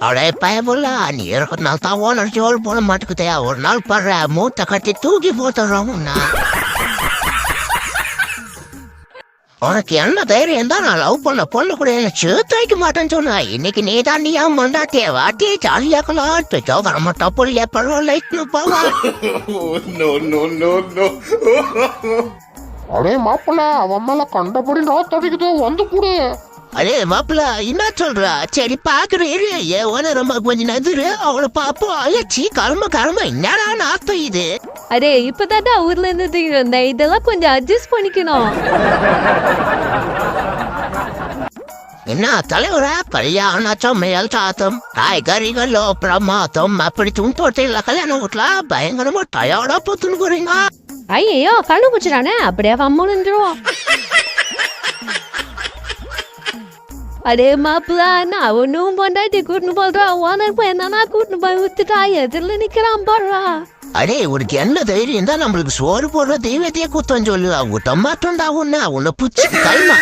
அடே பயமுல்லா நீ இருக்கிற நாள் தான் ஓனர் ஜோல் போட மாட்டேங்குதே. ஒரு நாள் படுற மூட்டை கட்டி தூக்கி போட்டுறோம்னா உனக்கு என்ன தைரியம் தான் நான் லவ் பண்ண பொண்ணு கூட என்ன சேர்த்து வைக்க மாட்டேன்னு சொன்னா. இன்னைக்கு நீ தான் நீ மண்டாட்டிய வாட்டியே ஜாலியாக்கலாம்? ஜோகர மட்டும் புள்ளிய பரவாயில்ல போவா. No, no, no, no. அடே மாப்பிள்ள அவன் மேல கண்டபடி நான் தடிக்குது வந்து கூடு. அதே மாப்பிள்ள என்ன சொல்றா? சரி பாக்குறேன் ஏன் உன ரொம்ப கொஞ்சம் நதிரு அவளை பாப்போம் அழைச்சி கரும கரும. என்னடா நாத்தம் இது? அரே இப்பதான்டா ஊர்ல இருந்து இருந்தேன் இதெல்லாம் கொஞ்சம் அட்ஜஸ்ட் பண்ணிக்கணும். என்ன தலைவரா? கல்யாணம் மேல் சாத்தம் காய்கறிகளோ பிரமாதம். அப்படி துண்டோட்டையில கல்யாணம் வீட்டுல பயங்கரமா டயர்டா போத்துன்னு போறீங்க. ஐயோ கண்ணு பூச்சிடானே அப்படியே அம்மனுன்றோம் அடே மாப்பிள்ள நான் ஒன்றும் பொண்டாட்டி கூட்டுன்னு போடுறா ஓனர் போய் என்னன்னா கூட்டுன்னு போய் வித்துட்டா எதிரில் நிக்கிறான் போடுறா அடே உனக்கு என்ன தைரியம்? தான் நம்மளுக்கு சோறு போடுற தெய்வத்தையே குத்தம் சொல்லு அவங்க மாட்டோம்டா உன்ன. உன்னை புச்சு கைமா